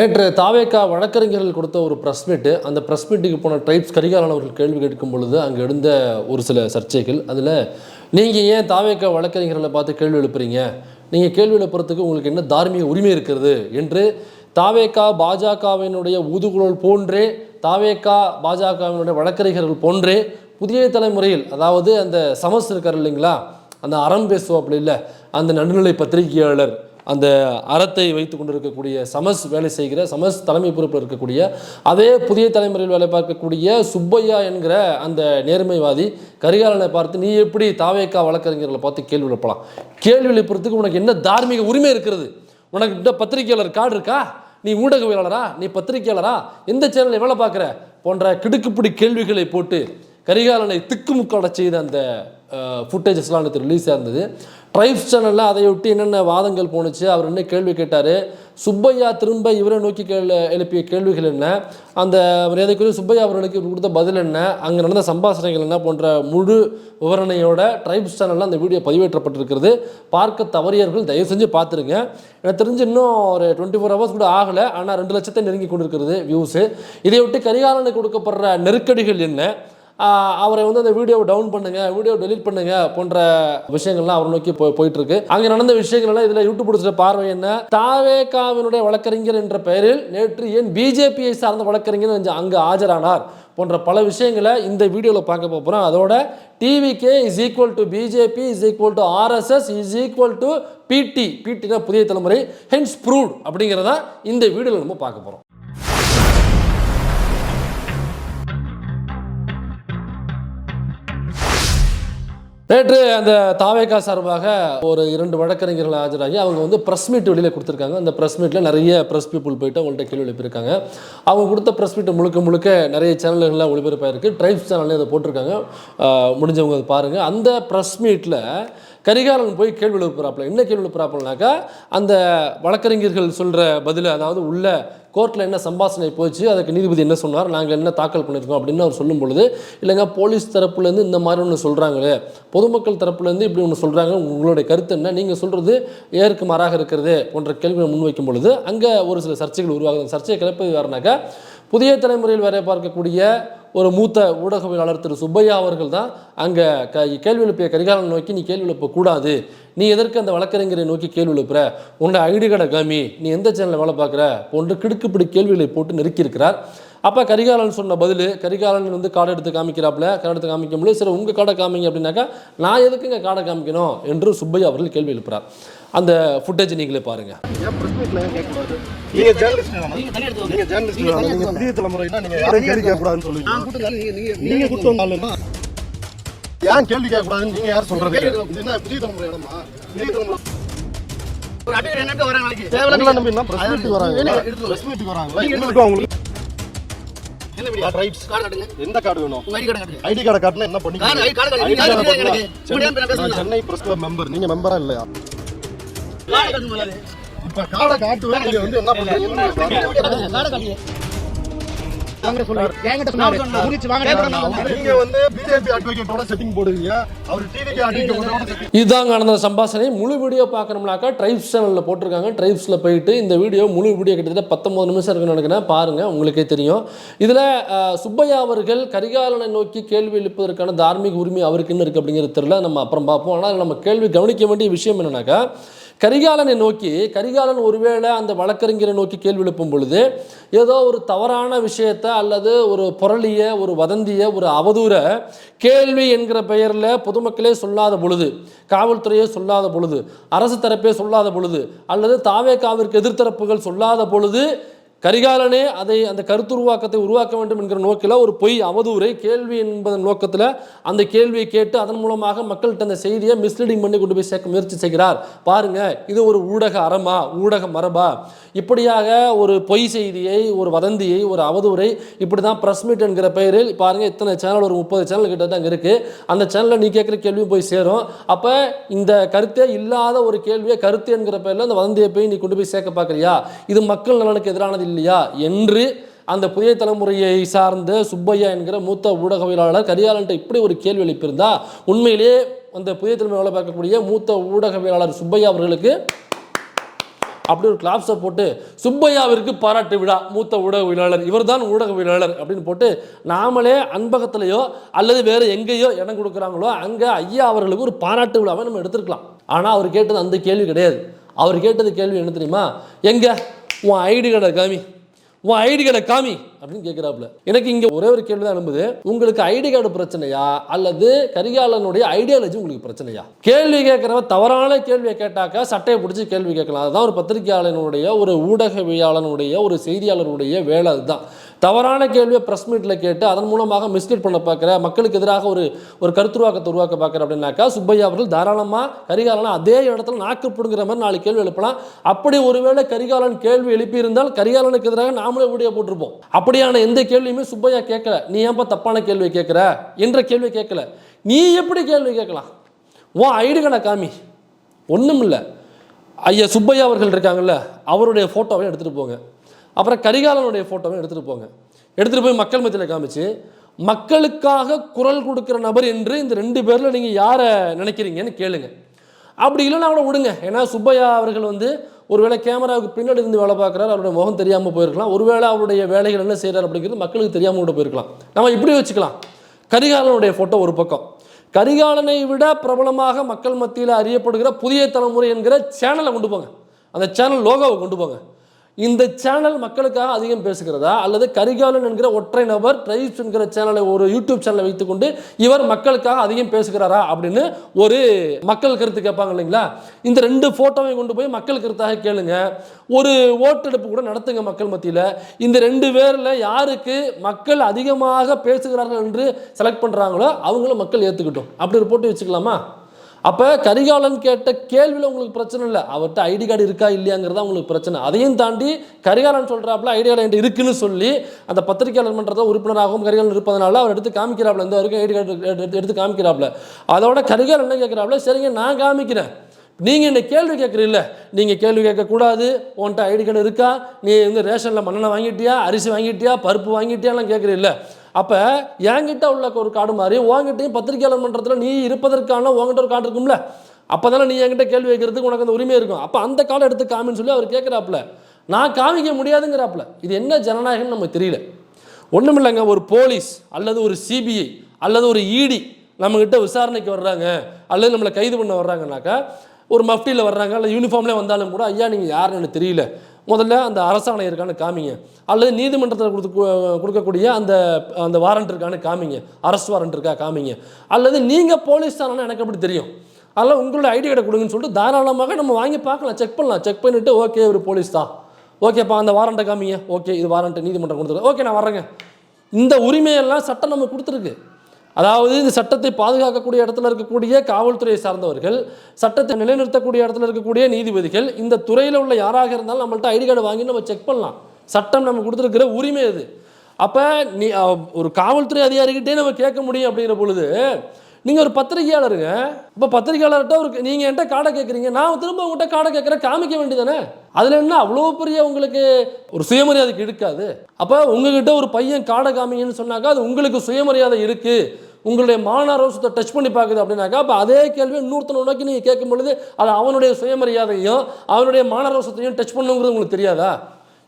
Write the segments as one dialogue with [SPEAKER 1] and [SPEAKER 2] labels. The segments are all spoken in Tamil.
[SPEAKER 1] நேற்று தாவேக்கா வழக்கறிஞர்கள் கொடுத்த ஒரு ப்ரெஸ் மீட்டு அந்த ப்ரெஸ் மீட்டுக்கு போன ட்ரைப்ஸ் கரிகாலன் அவர்கள் கேள்வி கேட்கும் பொழுது அங்கே எழுந்த ஒரு சில சர்ச்சைகள். அதில் நீங்கள் ஏன் தாவேக்கா வழக்கறிஞர்களை பார்த்து கேள்வி எழுப்புறீங்க? நீங்கள் கேள்வி எழுப்புறதுக்கு உங்களுக்கு என்ன தார்மீக உரிமை இருக்கிறது? என்று தாவேக்கா பாஜகவினுடைய ஊதுகுழல் போன்றே தாவேக்கா பாஜகவினுடைய வழக்கறிஞர்கள் போன்றே புதிய தலைமுறையில் அதாவது அந்த சமஸ் இருக்கார் இல்லைங்களா? அந்த அறம் அப்படி இல்லை அந்த நடுநிலை பத்திரிகையாளர் அந்த அறத்தை வைத்து கொண்டிருக்கக்கூடிய சமஸ் வேலை செய்கிற சமஸ் தலைமை பொறுப்பில் இருக்கக்கூடிய அதே புதிய தலைமுறையில் வேலை பார்க்கக்கூடிய சுப்பையா என்கிற அந்த நேர்மைவாதி கரிகாலனை பார்த்து நீ எப்படி தாவேக்கா வழக்கறிஞர்களை பார்த்து கேள்வி எழுப்பலாம்? கேள்வி எழுப்புறதுக்கு உனக்கு என்ன தார்மீக உரிமை இருக்கிறது? உனக்கு இந்த பத்திரிகையாளர் கார்டு இருக்கா? நீ ஊடகவியலாளரா? நீ பத்திரிகையாளரா? எந்த சேனலில் வேலை பார்க்குற? போன்ற கிடுக்குப்பிடி கேள்விகளை போட்டு கரிகாலனை திக்குமுக்காட செய்த அந்த ஃபுட்டேஜஸ்லாம் நேற்று ரிலீஸ் ஆயிருந்தது ட்ரைப்ஸ் சேனலில் அதை ஒட்டி என்னென்ன வாதங்கள் போணுச்சு? அவர் என்ன கேள்வி கேட்டார்? சுப்பையா திரும்ப இவரை நோக்கி கேள்வி எழுப்பிய கேள்விகள் என்ன? அந்த மரியாதைக்குரிய சுப்பையா அவர்களுக்கு கொடுத்த பதில் என்ன? அங்கே நடந்த சம்பாஷணைகள் என்ன போன்ற முழு விவரணையோட ட்ரைப்ஸ் சேனலில் அந்த வீடியோ பதிவேற்றப்பட்டிருக்கிறது. பார்க்க தவறியவர்கள் தயவு செஞ்சு பார்த்துருங்க. எனக்கு தெரிஞ்சு இன்னும் ஒரு டுவெண்ட்டி ஃபோர் ஹவர்ஸ் கூட ஆகலை. ஆனால் ரெண்டு லட்சத்தை நெருங்கி கொண்டிருக்கிறது வியூஸு இதையொட்டி கரிகாலனுக்கு கொடுக்கப்படுற நெருக்கடிகள் என்ன? அவரை வந்து அந்த வீடியோவை டவுன் பண்ணுங்க வீடியோ டெலீட் பண்ணுங்க போன்ற விஷயங்கள்லாம் அவர் நோக்கி போய் போயிட்டு இருக்கு அங்க நடந்த விஷயங்கள்லாம் இதில் இதுல யூடியூப் பிடிச்ச பார்வை என்ன? தாவேகாவினுடைய வழக்கறிஞர் என்ற பெயரில் நேற்று ஏன் பிஜேபியை சார்ந்த வழக்கறிஞர் அங்க- அங்கு ஆஜரானார் போன்ற பல விஷயங்களை இந்த வீடியோவில் பார்க்க போகிறோம் அதோட TVK is equal to BJP is equal to RSS is equal to PT பிடினா புதிய தலைமுறை ஹென்ஸ் ப்ரூவ் அப்படிங்கிறத இந்த வீடியோவில் நம்ம பார்க்க போகிறோம் நேற்று அந்த தாவேகா சார்பாக ஒரு இரண்டு வழக்கறிஞர்கள் ஆஜராகி அவங்க வந்து ப்ரெஸ் மீட் வெளியில் கொடுத்துருக்காங்க. அந்த ப்ரெஸ் மீட்டில் நிறைய ப்ரெஸ் பீப்புள் போயிட்டு அவங்கள்ட்ட கேள்வி எழுப்பியிருக்காங்க. அவங்க கொடுத்த ப்ரெஸ் மீட்டை முழுக்க முழுக்க நிறைய சேனல்களில் ஒளிபரப்பாயிருக்கு. ட்ரைப்ஸ் சேனல்லே அதை போட்டிருக்காங்க. முடிஞ்சவங்க அதை பாருங்கள் அந்த ப்ரெஸ் மீட்டில் கரிகாலன் போய் கேள்வி எழுப்புறாப்புல. என்ன கேள்வி எழுப்புறாப்புலனாக்கா அந்த வழக்கறிஞர்கள் சொல்கிற பதில் அதாவது உள்ள கோர்ட்டில் என்ன சம்பாஷணை போச்சு அதுக்கு நீதிபதி என்ன சொன்னார் நாங்கள் என்ன தாக்கல் பண்ணியிருக்கோம் அப்படின்னு அவர் சொல்லும் பொழுது இல்லைங்க போலீஸ் தரப்புலேருந்து இந்த மாதிரி ஒன்று சொல்கிறாங்களே பொதுமக்கள் தரப்புலேருந்து இப்படி ஒன்று சொல்கிறாங்க உங்களுடைய கருத்து என்ன? நீங்கள் சொல்கிறது ஏற்கு மாறாக இருக்கிறது போன்ற கேள்வியை முன்வைக்கும் பொழுது அங்கே ஒரு சில சர்ச்சைகள் உருவாகுது. சர்ச்சையை கிளப்பது யாருனாக்கா புதிய தலைமுறையில் வேலை பார்க்கக்கூடிய ஒரு மூத்த ஊடகவியலாளர் திரு சுப்பையா அவர்கள் தான் அங்கே க கேள்வி எழுப்பிய கரிகாலன் நோக்கி நீ கேள்வி எழுப்பக்கூடாது நீ எதற்கு அந்த வழக்கறிஞரை நோக்கி கேள்வி எழுப்புற? உன்னோட ஐடி கடை காமி நீ எந்த சேனலில் வேலை பார்க்குற? போன்று கிடுக்குப்பிடி கேள்விகளை போட்டு நெருக்கியிருக்கிறார். அப்போ கரிகாலன் சொன்ன பதில் கரிகாலன் வந்து காடை எடுத்து காமிக்கிறாப்புல காடை எடுத்து காமிக்க முடியல சரி உங்கள் காடை காமிங்க அப்படின்னாக்கா நான் எதுக்குங்க காடை காமிக்கணும்? என்று சுப்பையா அவர்கள் கேள்வி எழுப்புறார். அந்த ஃபுட்டேஜ் நீங்களே பாருங்கள்
[SPEAKER 2] ஏன் கேள்வி கேட்கக்கூடாதுன்னு. நீங்க யார் சொல்றது? புதிய தலைமுறை இடமா? புதிய தலைமுறை என்ன கார்டு வேணும்? ஐடி கார்டை காட்டினா என்ன பண்ணி
[SPEAKER 3] கார்டு, கார்டு, கார்டு. நீங்க யாரு எனக்கு? முடியாம நான் பேசுறேன்.
[SPEAKER 2] சென்னை பிரஸ் கிளப் மெம்பர் நீங்க மெம்பரா இல்லையா? இப்ப கார்டை காட்டுவேன் நீங்க வந்து என்ன பண்றீங்க நீங்க வந்து பிஜேபி அட்வொகேட்டோட செட்டிங் போடுவீங்க அவர் டிவிக்கு அட்வொகேட்டோட
[SPEAKER 1] இதுதாங்க நடந்த சம்பாஷணை. முழு வீடியோ பார்க்கணும்னாக்கா ட்ரைப்ஸ் சேனலில் போட்டிருக்காங்க. ட்ரைப்ஸில் போயிட்டு இந்த வீடியோ முழு வீடியோ கிட்டத்தட்ட பத்தொம்பது நிமிஷம் இருக்குன்னு நினைக்கிறேன். பாருங்கள் உங்களுக்கே தெரியும். இதில் சுப்பையா அவர்கள் கரிகாலனை நோக்கி கேள்வி எழுப்பதற்கான தார்மீக உரிமை அவருக்கு என்ன இருக்குது அப்படிங்கிறது தெரியல. நம்ம அப்புறம் பார்ப்போம். ஆனால் நம்ம கேள்வி கவனிக்க வேண்டிய விஷயம் என்னன்னாக்கா கரிகாலனை நோக்கி கரிகாலன் ஒருவேளை அந்த வழக்கறிஞரை நோக்கி கேள்வி எழுப்பும் பொழுது ஏதோ ஒரு தவறான விஷயத்தை அல்லது ஒரு புரளிய ஒரு வதந்திய ஒரு அவதூற கேள்வி என்கிற பெயரில் பொதுமக்களே சொல்லாத பொழுது காவல்துறையே சொல்லாத பொழுது அரசு தரப்பே சொல்லாத பொழுது அல்லது தாவேக்காவிற்கு எதிர்த்தரப்புகள் சொல்லாத பொழுது கரிகாலனே அதை அந்த கருத்துருவாக்கத்தை உருவாக்க வேண்டும் என்கிற நோக்கில் ஒரு பொய் அவதூறை கேள்வி என்பதன் நோக்கத்தில் அந்த கேள்வியை கேட்டு அதன் மூலமாக மக்கள்கிட்ட அந்த செய்தியை மிஸ்லீடிங் பண்ணி கொண்டு போய் சேர்க்க முயற்சி செய்கிறார். பாருங்க இது ஒரு ஊடக அறமா ஊடக மரபா? இப்படியாக ஒரு பொய் செய்தியை ஒரு வதந்தியை ஒரு அவதூறை இப்படி தான் ப்ரெஸ் மீட் என்கிற பெயரில் பாருங்க இத்தனை சேனல் ஒரு முப்பது சேனல் கிட்ட தான் இருக்கு. அந்த சேனலில் நீ கேட்குற கேள்வியும் போய் சேரும். அப்போ இந்த கருத்தே இல்லாத ஒரு கேள்வியை கருத்து என்கிற பெயரில் அந்த வதந்தியை போய் நீ கொண்டு போய் சேர்க்க பார்க்குறியா? இது மக்கள் நலனுக்கு எதிரானது இல்லையா என்று அந்த புதிய தலைமுறையை சார்ந்த சுப்பையா என்கிற மூத்த ஊடகவியலாளர் கரியாளன்ட்ட இப்படி ஒரு கேள்வி எழுப்பியிருந்தா உண்மையிலேயே அந்த புதிய தலைமுறை வேலை பார்க்கக்கூடிய மூத்த ஊடகவியலாளர் சுப்பையா அவர்களுக்கு அப்படி ஒரு கிளாப்ஸை போட்டு சுப்பையாவிற்கு பாராட்டு விழா மூத்த ஊடகவியலாளர் இவர்தான் ஊடகவியலாளர் அப்படின்னு போட்டு நாமளே அன்பகத்திலேயோ அல்லது வேறு எங்கேயோ இடம் கொடுக்குறாங்களோ அங்கே ஐயா அவர்களுக்கு ஒரு பாராட்டு விழாவை நம்ம எடுத்துருக்கலாம். ஆனால் அவர் கேட்டது அந்த கேள்வி கிடையாது. அவர் கேட்டது கேள்வி என்ன தெரியுமா? எங்க? உன் ஐடி கார்டை காமி. உன் ஐடி கார்டை காமி. அப்படின்னு கேட்குறாப்புல எனக்கு இங்கே ஒரே ஒரு கேள்வி தான் எழும்புது. உங்களுக்கு ஐடி கார்டு பிரச்சனையா? அல்லது கரிகாலனுடைய ஐடியாலஜி உங்களுக்கு பிரச்சனையா? கேள்வி கேட்குறவன் தவறான கேள்வியை கேட்டாக்கா சட்டையை பிடிச்சி கேள்வி கேட்கலாம். அதுதான் ஒரு பத்திரிகையாளனுடைய ஒரு ஊடகவியாளனுடைய ஒரு செய்தியாளருடைய வேலை அதுதான். தவறான கேள்வியை ப்ரெஸ் மீட்டில் கேட்டு அதன் மூலமாக மிஸ்லீட் பண்ண பார்க்குற மக்களுக்கு எதிராக ஒரு ஒரு கருத்துருவாக்கத்தை உருவாக்க பார்க்குற அப்படின்னாக்கா சுப்பையா அவர்கள் தாராளமாக கரிகாலனை அதே இடத்துல நாக்கு பிடுங்குற மாதிரி நாலு கேள்வி எழுப்பலாம். அப்படி ஒருவேளை கரிகாலன் கேள்வி எழுப்பியிருந்தால் கரிகாலனுக்கு எதிராக நாமளே வீடியோ போட்டிருப்போம். அப்படியான எந்த கேள்வியுமே சுப்பையா கேட்கல. நீ ஏன்பா தப்பான கேள்வி கேட்குற? என்ற கேள்வி கேட்கல. நீ எப்படி கேள்வி கேட்கலாம்? உன் ஐடி காமி? ஒன்றும் இல்லை ஐயா சுப்பையா அவர்கள் இருக்காங்கல்ல அவருடைய ஃபோட்டோவை எடுத்துகிட்டு போங்க. அப்புறம் கரிகாலனுடைய ஃபோட்டோவை எடுத்துகிட்டு போங்க. எடுத்துகிட்டு போய் மக்கள் மத்தியில் காமிச்சு மக்களுக்காக குரல் கொடுக்குற நபர் என்று இந்த ரெண்டு பேரில் நீங்கள் யாரை நினைக்கிறீங்கன்னு கேளுங்க. அப்படி இல்லைன்னா கூட விடுங்க. ஏன்னா சுப்பையா அவர்கள் வந்து ஒருவேளை கேமராவுக்கு பின்னாடி இருந்து வேலை பார்க்குறாரு அவருடைய முகம் தெரியாமல் போயிருக்கலாம். ஒருவேளை அவருடைய வேலைகள் என்ன செய்கிறார் அப்படிங்கிறது மக்களுக்கு தெரியாமல் கூட போயிருக்கலாம். நம்ம இப்படி வச்சுக்கலாம். கரிகாலனுடைய ஃபோட்டோ ஒரு பக்கம். கரிகாலனை விட பிரபலமாக மக்கள் மத்தியில் அறியப்படுகிற புதிய தலைமுறை என்கிற சேனலை கொண்டு போங்க. அந்த சேனல் லோகோவை கொண்டு போங்க. இந்த சேனல் மக்களுக்காக அதிகம் பேசுகிறதா? அல்லது கரிகாலன் என்கிற ஒற்றை நபர் ட்ரைப்ஸ் என்கிற சேனலை ஒரு யூடியூப் சேனலை வைத்துக்கொண்டு இவர் மக்களுக்காக அதிகம் பேசுகிறாரா அப்படின்னு ஒரு மக்கள் கருத்து கேட்பாங்க இல்லைங்களா? இந்த ரெண்டு ஃபோட்டோவை கொண்டு போய் மக்கள் கருத்தாக கேளுங்க. ஒரு ஓட்டெடுப்பு கூட நடத்துங்க மக்கள் மத்தியில். இந்த ரெண்டு பேரில் யாருக்கு மக்கள் அதிகமாக பேசுகிறார்கள் என்று செலக்ட் பண்ணுறாங்களோ அவங்களும் மக்கள் ஏற்றுக்கிட்டோம் அப்படி ஒரு போட்டு வச்சுக்கலாமா? அப்போ கரிகாலன் கேட்ட கேள்வியில் உங்களுக்கு பிரச்சனை இல்லை. அவர்கிட்ட ஐடி கார்டு இருக்கா இல்லையாங்கிறதா உங்களுக்கு பிரச்சனை. அதையும் தாண்டி கரிகாலன் சொல்கிறாப்புல ஐடி கார்டு என்கிட்ட இருக்குன்னு சொல்லி அந்த பத்திரிகையாளர் மன்றத்தை உறுப்பினராகவும் கரிகாலன் இருப்பதனால அவர் எடுத்து காமிக்கிறாப்புல. இந்த வரைக்கும் ஐடி கார்டு எடுத்து எடுத்து காமிக்கிறாப்புல. அதோட கரிகாலன் என்ன கேட்குறாப்புல சரிங்க நான் காமிக்கிறேன். நீங்கள் என்ன கேள்வி கேட்குறீல்ல நீங்கள் கேள்வி கேட்கக்கூடாது உன்ட்ட ஐடி கார்டு இருக்கா? நீ வந்து ரேஷனில் மண்ணெண்ணெய் வாங்கிட்டியா? அரிசி வாங்கிட்டியா? பருப்பு வாங்கிட்டியாலாம் கேட்குறீல்ல அப்போ என்கிட்ட உள்ள ஒரு கார்டு மாதிரி உங்ககிட்டையும் பத்திரிகையாளர் மன்றத்தில் நீ இருப்பதற்கான உங்ககிட்ட ஒரு கார்டு இருக்கும்ல. அப்போ தானே நீ என்கிட்ட கேள்வி வைக்கிறதுக்கு உனக்கு அந்த உரிமை இருக்கும். அப்போ அந்த காலை எடுத்து காமின்னு சொல்லி அவர் கேட்குறாப்புல. நான் காமிக்க முடியாதுங்கிறாப்புல. இது என்ன ஜனநாயகம்னு நமக்கு தெரியல. ஒன்றுமில்லைங்க ஒரு போலீஸ் அல்லது ஒரு சிபிஐ அல்லது ஒரு இடி நம்மக்கிட்ட விசாரணைக்கு வர்றாங்க அல்லது நம்மளை கைது பண்ண வர்றாங்கனாக்கா ஒரு மஃப்டியில் வர்றாங்க இல்லை யூனிஃபார்ம்லேயே வந்தாலும் கூட ஐயா நீங்கள் யாருன்னு எனக்கு தெரியல. முதல்ல அந்த அரசாணை இருக்கான்னு காமிங்க. அல்லது நீதிமன்றத்தில் கொடுத்து கொடுக்கக்கூடிய அந்த அந்த வாரண்ட் இருக்கான்னு காமிங்க. அரசு வாரண்ட் இருக்கா காமிங்க. அல்லது நீங்கள் போலீஸ் தானே எனக்கு எப்படி தெரியும்? அதெல்லாம் உங்களோட ஐடி கார்டை கொடுங்கன்னு சொல்லிட்டு தாராளமாக நம்ம வாங்கி பார்க்கலாம் செக் பண்ணலாம். செக் பண்ணிவிட்டு ஓகே ஒரு போலீஸ் தான். ஓகேப்பா அந்த வாரண்ட்டை காமிங்க. ஓகே இது வாரண்ட்டு நீதிமன்றம் கொடுத்துருக்கு. ஓகே நான் வரேங்க இந்த உரிமையெல்லாம் சட்டம் நம்ம கொடுத்துருக்கு. அதாவது இந்த சட்டத்தை பாதுகாக்கக்கூடிய இடத்துல இருக்கக்கூடிய காவல்துறையை சார்ந்தவர்கள் சட்டத்தை நிலைநிறுத்தக்கூடிய இடத்துல இருக்கக்கூடிய நீதிபதிகள் இந்த துறையில் உள்ள யாராக இருந்தாலும் நம்மள்ட்ட ஐடி கார்டு வாங்கி நம்ம செக் பண்ணலாம். சட்டம் நம்ம கொடுத்துருக்கிற உரிமை அது. அப்போ நீ ஒரு காவல்துறை அதிகாரிகிட்டே நம்ம கேட்க முடியும் அப்படிங்கிற பொழுது நீங்கள் ஒரு பத்திரிகையாளருங்க. இப்போ பத்திரிகையாளர்கிட்ட ஒரு நீங்கள் என்கிட்ட காடை கேட்குறீங்க. நான் திரும்ப உங்கள்கிட்ட காடை கேட்குறேன் காமிக்க வேண்டியதானே அதில் என்ன அவ்வளோ பெரிய உங்களுக்கு ஒரு சுயமரியாதைக்கு இருக்காது? அப்போ உங்ககிட்ட ஒரு பையன் காடை காமிங்கன்னு சொன்னாக்கா அது உங்களுக்கு சுயமரியாதை இருக்குது உங்களுடைய மானரோசத்தை டச் பண்ணி பார்க்குது அப்படின்னாக்கா அப்போ அதே கேள்வி இன்னொருத்தனை நோக்கி நீங்கள் கேட்கும் பொழுது அது அவனுடைய சுயமரியாதையும் அவனுடைய மானரோசத்தையும் டச் பண்ணுங்கிறது உங்களுக்கு தெரியாதா?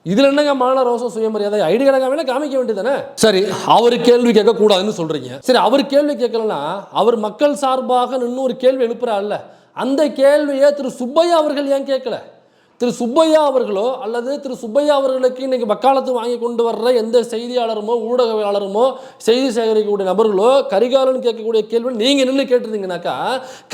[SPEAKER 1] இதில் என்னங்க மானரோசம் சுயமரியாதை? ஐடி கார்டு காமிக்க வேண்டியதானே சரி அவர் கேள்வி கேட்கக்கூடாதுன்னு சொல்கிறீங்க சரி அவர் கேள்வி கேட்கலன்னா அவர் மக்கள் சார்பாக நின்று ஒரு கேள்வி எழுப்புறாருல்ல. அந்த கேள்வியை திரு சுப்பையா அவர்கள் ஏன் கேட்கல? திரு சுப்பையா அவர்களோ அல்லது திரு சுப்பையா அவர்களுக்கு இன்றைக்கி வக்காலத்து வாங்கி கொண்டு வர்ற எந்த செய்தியாளருமோ ஊடகவியலாளருமோ செய்தி சேகரிக்கக்கூடிய நபர்களோ கரிகாலன் கேட்கக்கூடிய கேள்வி நீங்கள் நின்று கேட்டிருந்தீங்கன்னாக்கா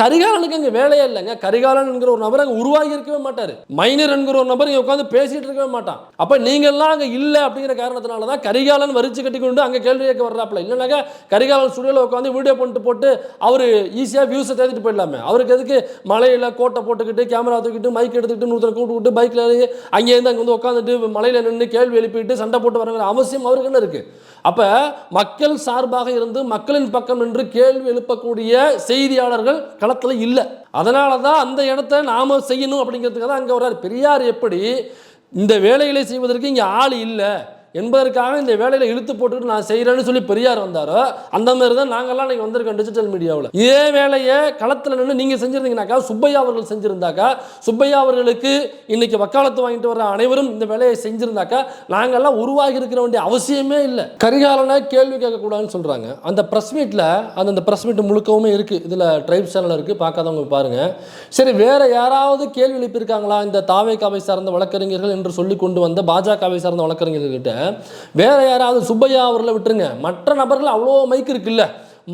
[SPEAKER 1] கரிகாலனுக்கு அங்கே வேலையே இல்லைங்க. கரிகாலன் என்கிற ஒரு நபர் அங்கே உருவாகி இருக்கவே மாட்டார். மைனர் என்கிற ஒரு நபர் இங்கே உட்காந்து பேசிகிட்டு இருக்கவே மாட்டான். அப்போ நீங்கள்லாம் அங்கே இல்லை அப்படிங்கிற காரணத்தினால தான் கரிகாலன் வரிச்சு கட்டி கொண்டு அங்கே கேள்வி கேட்க வர்றாப்புல. இல்லைனாக்கா கரிகாலன் ஸ்டுடியோவில் உட்காந்து வீடியோ பண்ணிட்டு போட்டு அவர் ஈஸியாக வியூஸை தேடிட்டு போயிடலாமே. அவருக்கு எதுக்கு மலையில் கோட்டை போட்டுக்கிட்டு கேமரா தூக்கிட்டு மைக் எடுத்துக்கிட்டு நூற்றி கூட்டு விட்டு பைக்கில் அங்கேருந்து அங்கே வந்து உட்காந்துட்டு மலையில் நின்று கேள்வி எழுப்பிட்டு சண்டை போட்டு வரங்கிற அவசியம் அவருக்கு என்ன இருக்குது அப்போ மக்கள் சார்பாக இருந்து மக்களின் பக்கம் நின்று கேள்வி எழுப்பக்கூடிய செய்தியாளர்கள் களத்தில் இல்லை. அதனால தான் அந்த இடத்த நாம செய்யணும் அப்படிங்கிறதுக்காக தான் அங்கே வர்றார். பெரியார் எப்படி இந்த வேலைகளை செய்வதற்கு இங்கே ஆள் இல்லை. என்பதற்காக இந்த வேலையில இழுத்து போட்டுட்டு நான் செய்கிறேன்னு சொல்லி பெரியார் வந்தாரோ அந்த மாதிரி தான் நாங்கெல்லாம் இன்றைக்கி வந்திருக்கோம் டிஜிட்டல் மீடியாவில் இதே வேலையை களத்தில் நின்று நீங்கள் செஞ்சுருந்தீங்கனாக்கா சுப்பையா அவர்கள் செஞ்சுருந்தாக்கா சுப்பையா அவர்களுக்கு இன்னைக்கு வக்காலத்து வாங்கிட்டு வர அனைவரும் இந்த வேலையை செஞ்சுருந்தாக்கா நாங்கள்லாம் உருவாகி இருக்கிற வேண்டிய அவசியமே இல்லை. கரிகாலனை கேள்வி கேட்கக்கூடாதுன்னு சொல்கிறாங்க அந்த ப்ரெஸ் மீட்டில் அந்த அந்த ப்ரெஸ் மீட் முழுக்கவுமே இருக்குது இதில் ட்ரைப் சேனல் இருக்குது பார்க்காதவங்க பாருங்கள் சரி வேறு யாராவது கேள்வி எழுப்பியிருக்காங்களா? இந்த தாவேக்காவை சார்ந்த வழக்கறிஞர்கள் என்று சொல்லி கொண்டு வந்த பாஜகவை சார்ந்த வழக்கறிஞர்கள்கிட்ட. வேற யாராவது சுப்பையா அவர்களை விட்டுருங்க. மற்ற நபர்கள் அவ்வளோ மைக் இருக்குல்ல.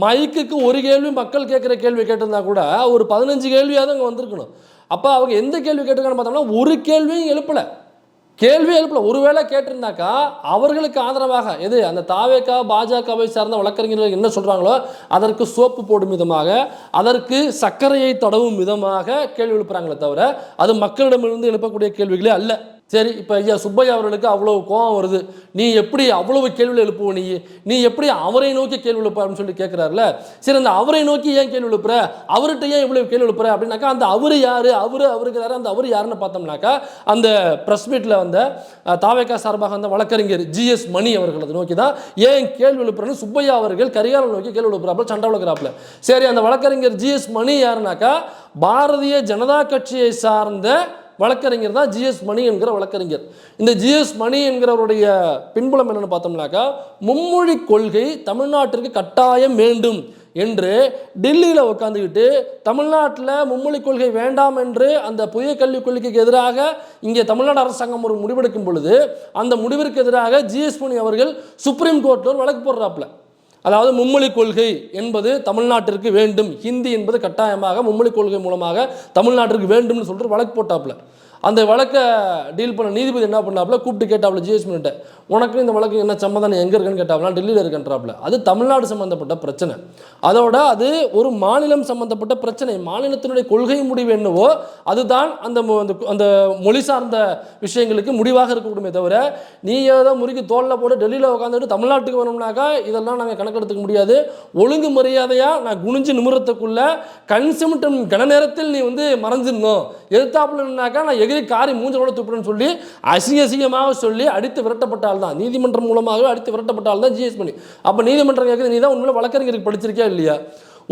[SPEAKER 1] மைக்குக்கு ஒரு கேள்வி மக்கள் கேட்குற கேள்வி கேட்டிருந்தா கூட ஒரு பதினஞ்சு கேள்வியாவது அங்கே வந்திருக்கணும். அப்போ அவங்க எந்த கேள்வி கேட்டிருக்கான்னு பார்த்தோம்னா ஒரு கேள்வியும் எழுப்பலை. கேள்வி எழுப்பல. ஒருவேளை கேட்டிருந்தாக்கா அவர்களுக்கு ஆதரவாக எது அந்த தாவேக்கா பாஜகவை சார்ந்த வழக்கறிஞர்கள் என்ன சொல்கிறாங்களோ அதற்கு சோப்பு போடும் விதமாக அதற்கு சர்க்கரையை தடவும் விதமாக கேள்வி எழுப்புறாங்களே தவிர அது மக்களிடமிருந்து எழுப்பக்கூடிய கேள்விகளே அல்ல. சரி இப்போ ஐயா சுப்பையா அவர்களுக்கு அவ்வளோ கோபம் வருது. நீ எப்படி அவ்வளவு கேள்வி எழுப்புவ நீ? நீ எப்படி அவரை நோக்கி கேள்வி எழுப்பாருன்னு சொல்லி கேட்குறாருல சரி அந்த அவரை நோக்கி ஏன் கேள்வி எழுப்புற? அவர்கிட்ட ஏன் இவ்வளவு கேள்வி எழுப்புற? அப்படின்னாக்கா அந்த அவர் யார்? அவர் அவருக்கிறாரு அந்த அவர் யாருன்னு பார்த்தோம்னாக்கா அந்த ப்ரெஸ் மீட்டில் வந்த தாவேக்கா சார்பாக அந்த வழக்கறிஞர் ஜிஎஸ் மணி அவர்கள் அதை நோக்கி தான் ஏன் கேள்வி எழுப்புறன்னு சுப்பையா அவர்கள் கரிகாலம் நோக்கி கேள்வி எழுப்புறாப்புல சண்டை வளர்க்குறாப்புல சரி அந்த வழக்கறிஞர் ஜிஎஸ் மணி யாருனாக்கா பாரதிய ஜனதா கட்சியை சார்ந்த வழக்கறிஞர் தான் ஜிஎஸ் மணி என்கிற வழக்கறிஞர். இந்த ஜிஎஸ் மணி என்கிறவருடைய பின்புலம் என்னென்னு பார்த்தோம்னாக்கா மும்மொழி கொள்கை தமிழ்நாட்டிற்கு கட்டாயம் வேண்டும் என்று டெல்லியில் உட்காந்துக்கிட்டு தமிழ்நாட்டில் மும்மொழி கொள்கை வேண்டாம் என்று அந்த புதிய கல்விக் கொள்கைக்கு எதிராக இங்கே தமிழ்நாடு அரசாங்கம் ஒரு முடிவெடுக்கும் பொழுது அந்த முடிவிற்கு எதிராக ஜிஎஸ் மணி அவர்கள் சுப்ரீம் கோர்ட்டில் ஒரு வழக்கு போடுறாப்புல. அதாவது மும்மொழி கொள்கை என்பது தமிழ்நாட்டிற்கு வேண்டும். ஹிந்தி என்பது கட்டாயமாக மும்மொழி கொள்கை மூலமாக தமிழ்நாட்டிற்கு வேண்டும்னு சொல்லிட்டு வழக்கு போட்டாப்புல. அந்த வழக்கை டீல் பண்ண நீதிபதி என்ன பண்ணாப்புல? கூப்பிட்டு கேட்டாப்புல ஜிஎஸ் மினிட்ட உனக்கு இந்த வழக்கு என்ன சம்மந்தம் எங்கே இருக்குன்னு கேட்டாப்புலாம் டெல்லியில் இருக்கன்றாப்புல. அது தமிழ்நாடு சம்மந்தப்பட்ட பிரச்சனை. அதோட அது ஒரு மாநிலம் சம்மந்தப்பட்ட பிரச்சனை. மாநிலத்தினுடைய கொள்கை முடிவு என்னவோ அதுதான் அந்த அந்த மொழி சார்ந்த விஷயங்களுக்கு முடிவாக இருக்கக்கூடுமே தவிர நீ ஏதோ முறுக்கி தோளில் போட்டு டெல்லியில் உட்காந்துட்டு தமிழ்நாட்டுக்கு வரணும்னாக்கா இதெல்லாம் நாங்கள் கணக்கெடுத்துக்க முடியாது. ஒழுங்கு மரியாதையாக நான் குனிஞ்சு நிமிரத்துக்குள்ள கன்சிமிட்டம் கன நேரத்தில் நீ வந்து மறைஞ்சிடணும். எதிர்த்தாப்புலனாக்கா நான் எகிரி காரி மூஞ்சலோட துப்புறேன்னு சொல்லி அசிங்க அசிங்கமாக சொல்லி அடித்து விரட்டப்பட்டால் தான். நீதிமன்றம் மூலமாக அடித்து விரட்டப்பட்டால் தான் ஜிஎஸ் பண்ணி அப்போ நீதிமன்றம் கேட்குது நீ தான் உண்மையில வழக்கறிஞருக்கு படிச்சிருக்கியா இல்லையா?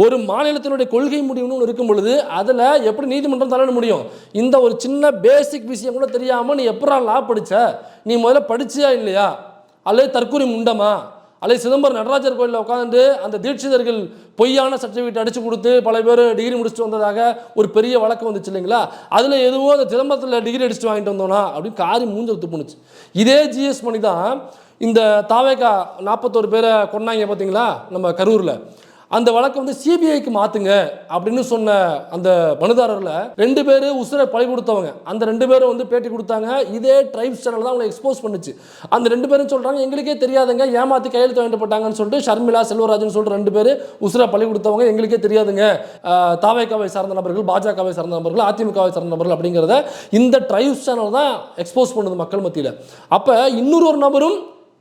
[SPEAKER 1] ஒரு மாநிலத்தினுடைய கொள்கை முடிவுன்னு ஒன்று இருக்கும் பொழுது அதில் எப்படி நீதிமன்றம் தலையிட முடியும்? இந்த ஒரு சின்ன பேசிக் விஷயம் கூட தெரியாமல் நீ எப்படா லா படிச்ச? நீ முதல்ல படிச்சியா இல்லையா? அல்லது தற்கூரி முண்டமா? அல்லது சிதம்பரம் நடராஜர் கோயிலில் உட்காந்து அந்த தீட்சிதர்கள் பொய்யான சர்டிஃபிகேட் அடித்து கொடுத்து பல பேர் டிகிரி முடிச்சுட்டு வந்ததாக ஒரு பெரிய வழக்கு வந்துச்சு இல்லைங்களா? அதில் எதுவோ அந்த சிதம்பரத்தில் டிகிரி அடிச்சுட்டு வாங்கிட்டு வந்தோனா அப்படின்னு காரி மூஞ்சல் துப்புனுச்சு இதே ஜிஎஸ் மணி தான் இந்த தாவேக்கா நாற்பத்தோரு பேரை கொண்டாங்க பார்த்தீங்களா நம்ம கரூரில். அந்த வழக்கை வந்து சிபிஐக்கு மாற்றுங்க அப்படின்னு சொன்ன அந்த மனுதாரரில் ரெண்டு பேர் உசுரை பழி கொடுத்தவங்க. அந்த ரெண்டு பேரும் வந்து பேட்டி கொடுத்தாங்க. இதே ட்ரைப்ஸ் சேனல் தான் அவங்களை எக்ஸ்போஸ் பண்ணுச்சு. அந்த ரெண்டு பேரும் சொல்கிறாங்க எங்களுக்கே தெரியாதுங்க. ஏமாற்றி கையெழுத்து வாங்கிட்டு போட்டாங்கன்னு சொல்லிட்டு ஷர்மிளா செல்வராஜன் சொல்லிட்டு ரெண்டு பேர் உசுரை பழி கொடுத்தவங்க. எங்களுக்கே தெரியாதுங்க. ஆஹ் தாவேக்காவை சார்ந்த நபர்கள் பாஜகவை சார்ந்த நபர்கள் அதிமுகவை சார்ந்த நபர்கள் அப்படிங்கிறத இந்த ட்ரைப்ஸ் சேனல் தான் எக்ஸ்போஸ் பண்ணுது மக்கள் மத்தியில். அப்போ இன்னொரு ஒரு நபரும்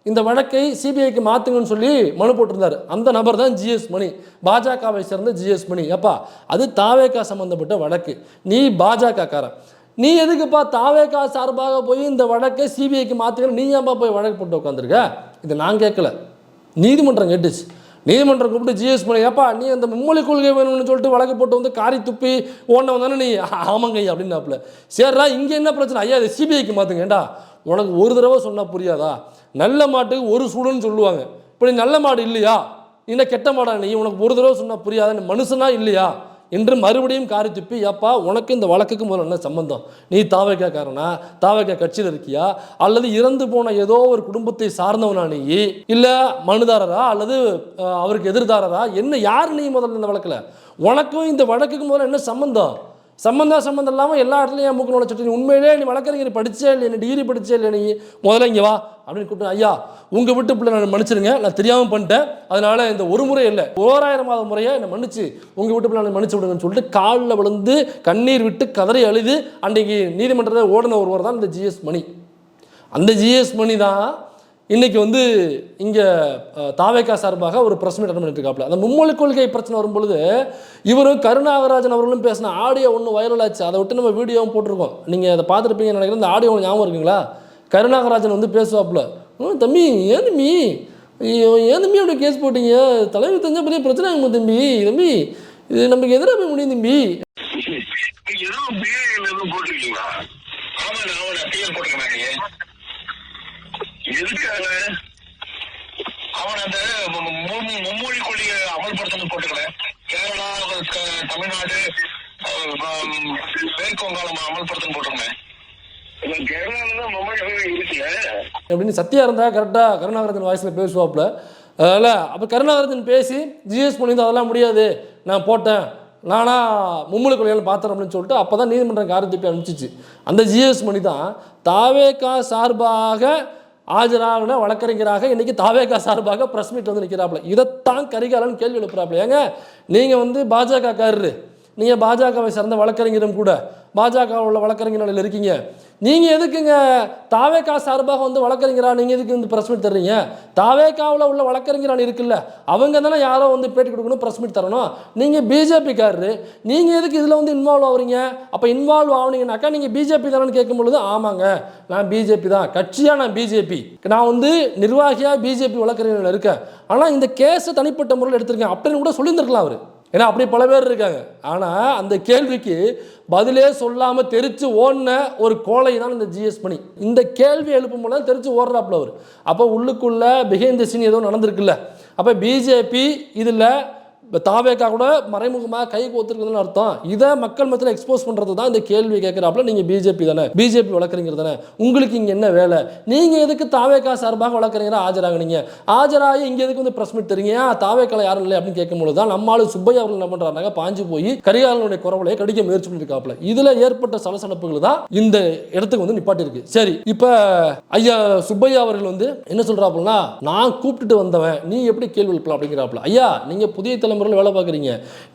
[SPEAKER 1] இந்த வழக்கை சிபிஐக்கு மாற்றுங்கன்னு சொல்லி மனு போட்டிருந்தார். அந்த நபர் தான் ஜிஎஸ் மணி. பாஜகவை சேர்ந்த ஜிஎஸ் மணி. அப்பா அது தாவேக்கா சம்மந்தப்பட்ட வழக்கு. நீ பாஜகக்காரன். நீ எதுக்குப்பா தாவேக்கா சார்பாக போய் இந்த வழக்கை சிபிஐக்கு மாற்றுங்க நீ ஏன்பா போய் வழக்கு போட்டு உட்காந்துருக்க இதை நான் கேட்கல. நீதிமன்றம் கேட்டுச்சு. நீதிமன்றம் கூப்பிட்டு ஜிஎஸ் பண்ணி ஏப்பா நீ அந்த மும்மொழி கொள்கை வேணும்னு சொல்லிட்டு வழக்கு போட்டு வந்து காரி துப்பி ஓடினவன் தானே நீ? ஆமாங்க ஐயா அப்படின்னாப்புல. சரிடா இங்கே என்ன பிரச்சனை? ஐயா இதை சிபிஐக்கு மாற்றுங்க ஏண்டா? உனக்கு ஒரு தடவை சொன்னால் புரியாதா? நல்ல மாட்டுக்கு ஒரு சூடுன்னு சொல்லுவாங்க. இப்படி நல்ல மாடு இல்லையா? நீ என்ன கெட்ட மாடா நீ? உனக்கு ஒரு தடவை சொன்னால் புரியாதா? நீ மனுஷனா இல்லையா? என்று மறுபடியும் காரி துப்பி ஏப்பா உனக்கு இந்த வழக்குக்கு முதல்ல என்ன சம்பந்தம்? நீ தாவைக்காக்காரனா தாவக்கா கட்சியில் இருக்கியா? அல்லது இறந்து போன ஏதோ ஒரு குடும்பத்தை சார்ந்தவனா நீ? இல்லை மனுதாரரா? அல்லது அவருக்கு எதிர்தாரரா? என்ன யார் நீ முதல்ல இந்த வழக்கில்? உனக்கும் இந்த வழக்குக்கு முதல்ல என்ன சம்பந்தம்? சம்மந்தம் சம்மந்தம் இல்லாமல் எல்லா இடத்துலையும் என் மூக்கு நுழைச்சிட்டு நீ உண்மையிலே நீ வழக்கறிஞர் படித்தே இல்லை நீ டிகிரி படித்தே இல்லை நீ முதல்ல இங்கே வா அப்படின்னு கூப்பிட்டு ஐயா உங்கள் வீட்டு பிள்ளை நான் மன்னிச்சிருங்க நான் தெரியாமல் பண்ணிட்டேன். அதனால் இந்த ஒரு முறை இல்லை ஓராயிரமாவது முறையாக என்னை மன்னிச்சு உங்கள் வீட்டு பிள்ளை மன்னிச்சு விடுங்கன்னு சொல்லிட்டு காலில் விழுந்து கண்ணீர் விட்டு கதறி அழுது அன்றைக்கு நீதிமன்றத்தில் ஓடின ஒருவர் தான் இந்த ஜிஎஸ் மணி. அந்த ஜிஎஸ் மணி தான் இன்றைக்கி வந்து இங்கே தாவேக்கா சார்பாக ஒரு ப்ரெஸ் மீட் அட்டன் பண்ணிட்டு அந்த மும்மொழி கொள்கை பிரச்சனை வரும்பொழுது இவரும் கருணாகராஜன் அவர்களும் பேசின ஆடியோ ஒன்று வைரல் ஆச்சு. அதை விட்டு நம்ம வீடியோவும் போட்டிருக்கோம். நீங்கள் அதை பார்த்துருப்பீங்கன்னு நினைக்கிறேன். இந்த ஆடியோ ஞாபகம் இருக்குங்களா? கருணாகராஜன் வந்து பேசுவாப்புல. தம்பி ஏன் ஐயோ ஏன் தம்பி அப்படி கேஸ் போட்டீங்க? தலைவர் தெரிஞ்ச பெரிய பிரச்சனை ஆகுமா தம்பி? தம்பி இது நமக்கு எதிராக போய் முடியும் தம்பி.
[SPEAKER 4] போட்டிருக்கீங்களா? எதுக்காக? அவன் அந்த மும்மொழி கொள்கையை அமல்படுத்தணும் போட்டுக்கிறேன் கேரளா தமிழ்நாடு மேற்கு வங்காளம் அமல்படுத்தணும் போட்டிருக்கேன் கேரளால தான் மும்மொழி கொள்கை இருக்குல்ல?
[SPEAKER 1] அப்படின்னு சத்யா இருந்தா கரெக்டாக கருணாகரத்தின் வாய்ஸில் பேசுவாப்புல. அதில் அப்போ கருணாகரத்தின் பேசி ஜிஎஸ் பண்ணி அதெல்லாம் முடியாது. நான் போட்டேன். நானா மும்முலை கொலையால் பார்த்தேன் அப்படின்னு சொல்லிட்டு அப்போ தான் நீதிமன்றம் காரியத்தை அனுப்பிச்சிச்சு. அந்த ஜிஎஸ் மணி தான் தாவேகா சார்பாக ஆஜராகின வழக்கறிஞராக இன்னைக்கு தாவேகா சார்பாக ப்ரெஸ் மீட் வந்து நிற்கிறாப்புல இதைத்தான் கரிகாலன் கேள்வி எழுப்புறாப்புல. ஏங்க நீங்கள் வந்து பாஜக காரரு நீங்கள் பாஜகவை சார்ந்த வழக்கறிஞரும் கூட பாஜக உள்ள வழக்கறிஞர்கள் இருக்கீங்க. நீங்கள் எதுக்குங்க தாவேக்கா சார்பாக வந்து வழக்கறிஞரா? நீங்கள் எதுக்கு வந்து ப்ரெஸ் மீட் தர்றீங்க? தாவேக்காவில் உள்ள வழக்கறிஞரான இருக்குல்ல அவங்க தானே யாரோ வந்து பேட்டி கொடுக்கணும் ப்ரெஸ் மீட் தரணும். நீங்கள் பிஜேபிக்காரரு நீங்கள் எதுக்கு இதில் வந்து இன்வால்வ் ஆகுறீங்க அப்போ இன்வால்வ் ஆகுனீங்கனாக்கா நீங்கள் பிஜேபி தானேன்னு கேட்கும் பொழுது ஆமாங்க நான் பிஜேபி தான் கட்சியாக நான் பிஜேபி. நான் வந்து நிர்வாகியாக பிஜேபி வழக்கறிஞர்கள் இருக்கேன். ஆனால் இந்த கேஸை தனிப்பட்ட முறையில் எடுத்திருக்கேன் அப்படின்னு கூட சொல்லியிருந்திருக்கலாம் அவர். ஏன்னா அப்படி பல பேர் இருக்காங்க. ஆனால் அந்த கேள்விக்கு பதிலே சொல்லாமல் தெரித்து ஓடின ஒரு கோலை தான் இந்த ஜிஎஸ் பணி இந்த கேள்வி எழுப்பும் போது தெரித்து ஓடுறாப்புல அவர். அப்போ உள்ளுக்குள்ளே பிஹைண்ட் த சீன் ஏதோ நடந்திருக்குல்ல. அப்போ பிஜேபி இதில் இப்போ தாவேக்கா கூட மறைமுகமாக கை கோத்துருக்குதுன்னு அர்த்தம். இதை மக்கள் மத்தியில் எக்ஸ்போஸ் பண்ணுறது தான் இந்த கேள்வி கேட்குறாப்புல நீங்கள் பிஜேபி தானே? பிஜேபி வளர்க்குறீங்க தானே? உங்களுக்கு இங்கே என்ன வேலை? நீங்கள் எதுக்கு தாவேக்கா சார்பாக வழக்கறிஞராக ஆஜராகுனீங்க. ஆஜராகி இங்கே எதுக்கு வந்து ப்ரெஸ் மீட் தரீங்க ஏன் தாவேக்கால யாரும் இல்லை அப்படின்னு கேட்கும்போது தான் நம்மளால சுப்பையா அவர்கள் என்ன பண்ணுறாங்க பாஞ்சு போய் கரிகாலனுடைய குரவலையை கடிக்க முயற்சி பண்ணியிருக்காப்புல இதில் ஏற்பட்ட சலசலப்புகள் தான் இந்த இடத்துக்கு வந்து நிப்பாட்டியிருக்கு. சரி இப்போ ஐயா சுப்பையா அவர்கள் வந்து என்ன சொல்கிறாப்புலனா நான் கூப்பிட்டுட்டு வந்தவன் நீ எப்படி கேள்வி எழுப்பலாம் அப்படிங்கிறாப்புல. ஐயா நீங்கள் புதிய முறையில் வேலை பார்க்குறீங்க.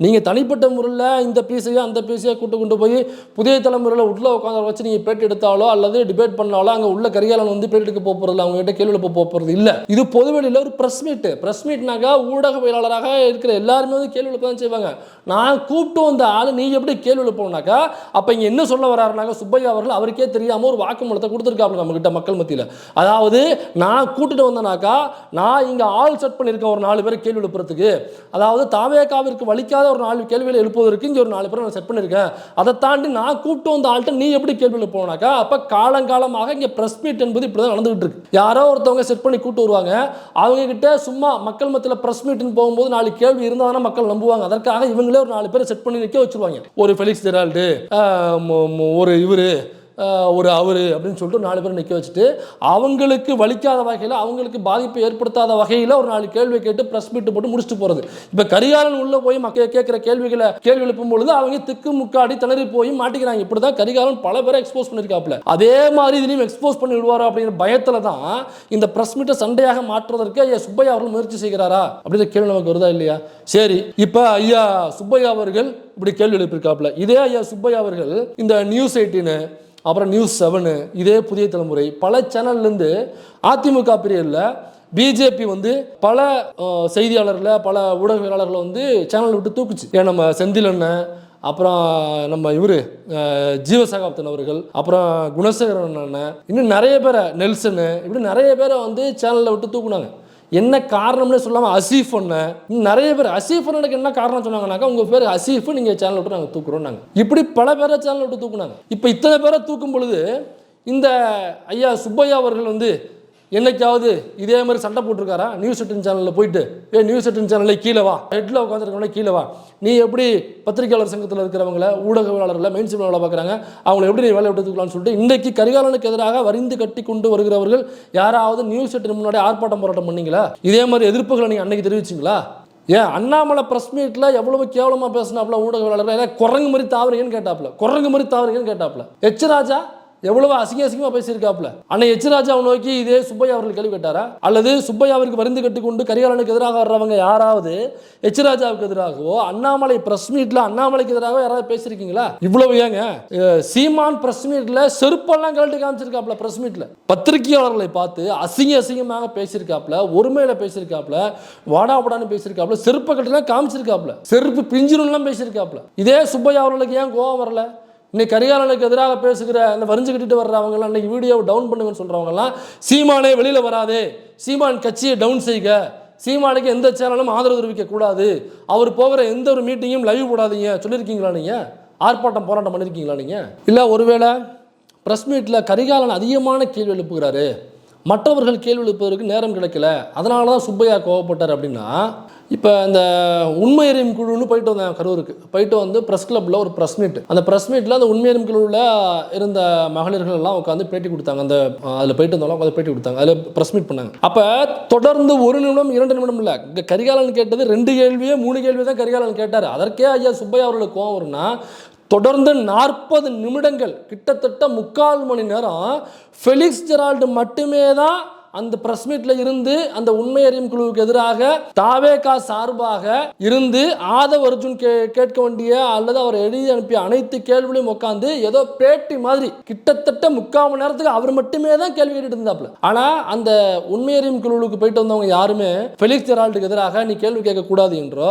[SPEAKER 1] நீங்கள் தனிப்பட்ட முறையில் இந்த பீஸையோ அந்த பீஸையோ கூட்டு கொண்டு போய் புதிய தலைமுறையில் உள்ள உட்காந்து வச்சு நீங்கள் பேட்டி எடுத்தாலோ அல்லது டிபேட் பண்ணாலோ அங்கே உள்ள கரிகாலன் வந்து பேட்டி எடுக்க போகிறது அவங்க கிட்ட கேள்வி எழுப்ப போகிறது இல்லை. இது பொதுவெளியில் ஒரு ப்ரெஸ் மீட்டு ப்ரெஸ் மீட்னாக்கா ஊடகவியலாளராக இருக்கிற எல்லாருமே வந்து கேள்வி எழுப்ப தான் செய்வாங்க. நான் கூப்பிட்டு வந்த ஆள் நீ எப்படி கேள்வி எழுப்பணும்னாக்கா அப்போ இங்கே என்ன சொல்ல வராருனாக்கா சுப்பையா அவர்கள் அவருக்கே தெரியாமல் ஒரு வாக்குமூலத்தை கொடுத்துருக்காங்க நம்மகிட்ட மக்கள் மத்தியில். அதாவது நான் கூட்டிட்டு வந்தேனாக்கா நான் இங்கே ஆள் செட் பண்ணியிருக்கேன் ஒரு நாலு பேர் கேள்வி எழுப்புறதுக்கு. அதாவது தாவேக்காவிற்கு வலிக்காத ஒரு நாலு கேள்விகளை எழுப்புவதற்கு இங்கே ஒரு நாலு பேர் நான் செட் பண்ணியிருக்கேன். அதை தாண்டி நான் கூப்பிட்டு வந்த ஆள்கிட்ட நீ எப்படி கேள்வி போனாக்கா அப்போ காலங்காலமாக இங்கே ப்ரெஸ் மீட் என்பது இப்படி தான் நடந்துகிட்டு இருக்கு யாரோ ஒருத்தவங்க செட் பண்ணி கூப்பிட்டு வருவாங்க. அவங்க கிட்ட சும்மா மக்கள் மத்தியில் ப்ரெஸ் மீட்னு போகும்போது நாலு கேள்வி இருந்தால் தானே மக்கள் நம்புவாங்க. அதற்காக இவங்களே ஒரு நாலு பேரை செட் பண்ணி நிற்க வச்சிருவாங்க. ஒரு ஃபெலிக்ஸ் ஜெரால்டு ஒரு இவர் ஒரு அவர் அப்படின்னு சொல்லிட்டு நாலு பேர் நிற்க வச்சுட்டு அவங்களுக்கு வலிக்காத வகையில் அவங்களுக்கு பாதிப்பை ஏற்படுத்தாத வகையில் ஒரு நாலு கேள்வி கேட்டு ப்ரெஸ் மீட்டு போட்டு முடிச்சுட்டு போகிறது இப்போ கரிகாலன் உள்ளே போய் மக்கள் கேட்குற கேள்விகளை கேள்வி எழுப்பும் பொழுது அவங்க திக்கு முக்காடி திணறி போய் மாட்டிக்கிறாங்க. இப்படி தான் கரிகாலன் பல பேரை எக்ஸ்போஸ் பண்ணியிருக்காப்புல அதே மாதிரி இதுலையும் எக்ஸ்போஸ் பண்ணி விடுவாரோ அப்படிங்கிற பயத்தில் தான் இந்த ப்ரெஸ் மீட்டை சண்டையாக மாற்றுவதற்கு ஐயா சுப்பையா அவர்கள் முயற்சி செய்கிறாரா? அப்படின்ற கேள்வி நமக்கு வருதா இல்லையா? சரி இப்போ ஐயா சுப்பையா அவர்கள் இப்படி கேள்வி எழுப்பியிருக்காப்புல. இதே ஐயா சுப்பையா அவர்கள் இந்த நியூஸ் எயிட்டின்னு அப்புறம் நியூஸ் செவனு இதே புதிய தலைமுறை பல சேனல்லேருந்து அதிமுக பீரியடில் பிஜேபி வந்து பல அஹ், செய்தியாளர்களை பல ஊடகவியலாளர்களை வந்து சேனல் விட்டு தூக்குச்சு. ஏன் நம்ம செந்தில் அண்ணன் அப்புறம் நம்ம இவர் ஜீவசகாப்தன் அவர்கள் அப்புறம் குணசேகரன் அண்ணன் இன்னும் நிறைய பேரை நெல்சனு இப்படி நிறைய பேரை வந்து சேனலில் விட்டு தூக்குனாங்க. என்ன காரணம்னு சொல்லாமல் அசீஃப் ஒன்று நிறைய பேர் அசீஃப் எனக்கு என்ன காரணம் சொன்னாங்கன்னாக்கா உங்கள் பேர் அசீஃப் நீங்கள் சேனல் விட்டு நாங்கள் தூக்குறோம் நாங்கள் இப்படி பல பேரை சேனல் விட்டு தூக்குனாங்க. இப்போ இத்தனை பேரை தூக்கும் பொழுது இந்த ஐயா சுப்பையா அவர்கள் வந்து என்னைக்காவது இதே மாதிரி சண்டை போட்டிருக்காரா? நியூஸ் எட்டின் சேனலில் போயிட்டு ஏ நியூஸ் எட்டின் சேனலில் கீழே வா. ஹெட்டில் உட்காந்துருக்கவங்களே கீழே வா. நீ எப்படி பத்திரிகையாளர் சங்கத்தில் இருக்கிறவங்கள ஊடகவியலாளர்களை மெயின் ஸ்ட்ரீம் வேலை பார்க்குறாங்க? அவங்களை எப்படி நீ வேலை விட்டுக்கலாம்னு சொல்லிட்டு இன்றைக்கு கரிகாலனுக்கு எதிராக வரிந்து கட்டி கொண்டு வருகிறவர்கள் யாராவது நியூஸ் எட்டின் முன்னாடி ஆர்ப்பாட்டம் போராட்டம் பண்ணீங்களா? இதே மாதிரி எதிர்ப்புகளை நீங்கள் அன்னைக்கு தெரிவிச்சிங்களா? ஏன் அண்ணாமலை ப்ரெஸ் மீட்டில் எவ்வளவு கேவலமாக பேசினாப்புல ஊடகவியலாளர்கள்? ஏன்னா குரங்கு மாதிரி தாவறீங்கன்னு கேட்டாப்புல? குரங்கு மாதிரி தாவறீங்கன்னு கேட்டாப்புல. எச் ராஜா எவ்வளவு அசிங்க அசிங்கமா பேசியிருக்காப்புல? அன்னை எச்சராஜாவை நோக்கி இதே சுப்பையா அவர்கள் கேள்வி கேட்டாரா? அல்லது அவருக்கு வருந்து கட்டிக்கொண்டு கரிகாலனுக்கு எதிராக வர்றவங்க யாராவது எச்சராஜாவுக்கு எதிராகவோ அண்ணாமலை பிரஸ் மீட்ல அண்ணாமலைக்கு எதிராக யாராவது பேசியிருக்கீங்களா? இவ்வளவு ஏங்க சீமான் பிரஸ் மீட்ல செருப்பெல்லாம் கழட்டி காமிச்சிருக்காப்ல பிரஸ் மீட்ல பத்திரிகையாளர்களை பார்த்து அசிங்க அசிங்கமாக பேசியிருக்காப்புல ஒருமையில பேசியிருக்காப்ல வாடா வாடான்னு பேசியிருக்காப்புல செருப்பை கட்டுலாம் காமிச்சிருக்காப்புல. செருப்பு பிஞ்சிரும்லாம் பேசியிருக்காப்புல. இதே சுப்பையா அவர்களுக்கு ஏன் கோவம் வரல? இன்னைக்கு கரிகாலனுக்கு எதிராக பேசுகிற அந்த வரிஞ்சுக்கிட்டு வர்றவங்கலாம் இன்னைக்கு வீடியோவை டவுன் பண்ணுங்கன்னு சொல்கிறவங்கலாம் சீமானே வெளியில் வராதே. சீமான் கட்சியை டவுன் செய்க. சீமானுக்கு எந்த சேனலும் ஆதரவு தெரிவிக்க கூடாது. அவர் போகிற எந்த ஒரு மீட்டிங்கும் லைவ் போடாதீங்க. சொல்லியிருக்கீங்களா நீங்கள் ஆர்ப்பாட்டம் போராட்டம் பண்ணியிருக்கீங்களா நீங்கள் இல்லை ஒருவேளை ப்ரெஸ் மீட்டில் கரிகாலன் அதிகமான கேள்வி எழுப்புகிறாரு. மற்றவர்கள் கேள்வி எழுப்புவதற்கு நேரம் கிடைக்கல. அதனால தான் சுப்பையா கோவப்பட்டார் அப்படின்னா இப்போ இந்த உண்மை குழுன்னு போயிட்டு வந்தேன் கரூருக்கு. போயிட்டு வந்து ப்ரெஸ் கிளப்பில் ஒரு ப்ரெஸ் மீட் அந்த ப்ரெஸ் மீட்டில் அந்த உண்மை குழுவில் இருந்த மகளிர்கள் எல்லாம் உட்காந்து பேட்டி கொடுத்தாங்க. அந்த அதில் போயிட்டு வந்தவங்க உட்காந்து பேட்டி கொடுத்தாங்க. அதில் ப்ரெஸ் மீட் பண்ணாங்க. அப்போ தொடர்ந்து ஒரு நிமிடம் இரண்டு நிமிடம் இல்லை. இங்கே கரிகாலன் கேட்டது ரெண்டு கேள்வியே மூணு கேள்வி தான் கரிகாலன் கேட்டார். அதற்கே ஐயா சுப்பையா அவர்களுக்கு கோவம் வரும்னா தொடர்ந்து நாற்பது நிமிடங்கள் கிட்டத்தட்ட முக்கால் மணி நேரம் ஃபெலிக்ஸ் ஜெரால்டு மட்டுமே தான் அந்த பிரஸ் மீட்ல இருந்து அந்த உண்மை அறியும் குழுவுக்கு எதிராக தாவேகா சார்பாக இருந்து ஆதவ் அர்ஜுன் கே கேட்க வேண்டிய அல்லது அவர் எழுதி அனுப்பிய அனைத்து கேள்விகளையும் உட்காந்து ஏதோ பேட்டி மாதிரி கிட்டத்தட்ட முக்கால் மணி நேரத்துக்கு அவர் மட்டுமே தான் கேள்வி கேட்டுட்டு இருந்தாப்ல. ஆனா அந்த உண்மை அறியும் குழுவுக்கு போயிட்டு வந்தவங்க யாருமே பெலிக்ஸ் ஜெரால்டுக்கு எதிராக நீ கேள்வி கேட்கக்கூடாது என்றோ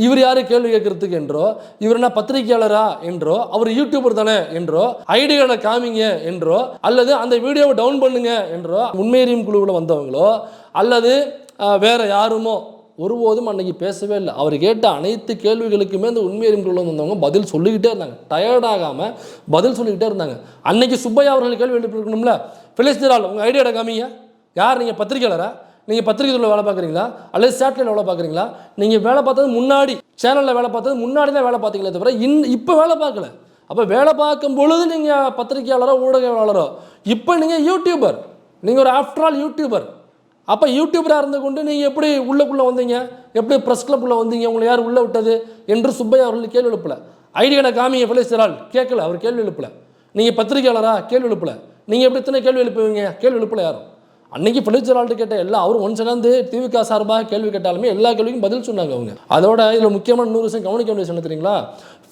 [SPEAKER 1] இவர் யாரு கேள்வி கேட்கறதுக்கு என்றோ இவர் என்ன பத்திரிகையாளரா என்றோ அவர் யூடியூபர் தானே என்றோ ஐடிகளை காமிங்க என்றோ அல்லது அந்த வீடியோவை டவுன் பண்ணுங்க என்றோ உண்மையறியும் குழுவில் வந்தவங்களோ அல்லது வேறு யாருமோ ஒருபோதும் அன்னைக்கு பேசவே இல்லை. அவர் கேட்ட அனைத்து கேள்விகளுக்குமே அந்த உண்மையறியும் குழுவில் வந்தவங்க பதில் சொல்லிக்கிட்டே இருந்தாங்க. டயர்டாகாமல் பதில் சொல்லிக்கிட்டே இருந்தாங்க. அன்னைக்கு சுப்பையா அவர்கள் கேள்வி எழுப்பிருக்கணும்ல பிலிஸ்தீரால் உங்கள் ஐடியாட காமிங்க யார்? நீங்கள் பத்திரிகையாளரா? நீங்கள் பத்திரிகை துறையில் வேலை பார்க்குறீங்களா? அல்லது சேட்டலைட் வேலை பார்க்குறீங்களா? நீங்கள் வேலை பார்த்தது முன்னாடி சேனலில் வேலை பார்த்தது முன்னாடி தான் வேலை பார்த்தீங்களே தவிர இன் இப்போ வேலை பார்க்கல. அப்போ வேலை பார்க்கும் பொழுது நீங்கள் பத்திரிகையாளரோ ஊடகவாளரோ இப்போ நீங்கள் யூடியூபர் நீங்கள் ஒரு ஆஃப்டர் ஆல் யூடியூபர் அப்போ யூடியூபராக இருந்து கொண்டு நீங்கள் எப்படி உள்ளக்குள்ளே வந்தீங்க? எப்படி ப்ரெஸ் கிளப்புள்ள வந்தீங்க? உங்களை யார் உள்ளே விட்டது? என்று சுப்பையா அவர்கள் கேள்வி எழுப்பல. ஐடியான காமிய பிள்ளைசரால் கேட்கல அவர் கேள்வி எழுப்பல. நீங்கள் பத்திரிகையாளராக கேள்வி எழுப்பல. நீங்கள் எப்படி இத்தனை கேள்வி எழுப்புவீங்க? கேள்வி எழுப்பல யாரும். அன்னைக்கு பிள்ளைச்சரால்ட்டு கேட்ட எல்லா அவரும் ஒன் சேர்ந்து திமுக சார்பாக கேள்வி கேட்டாலுமே எல்லா கேள்விக்கும் பதில் சொன்னாங்க அவங்க. அதோட இதில் முக்கியமான நூறு விஷயம் கவனிக்க வேண்டிய விஷயம் என்ன தெரியுங்களா?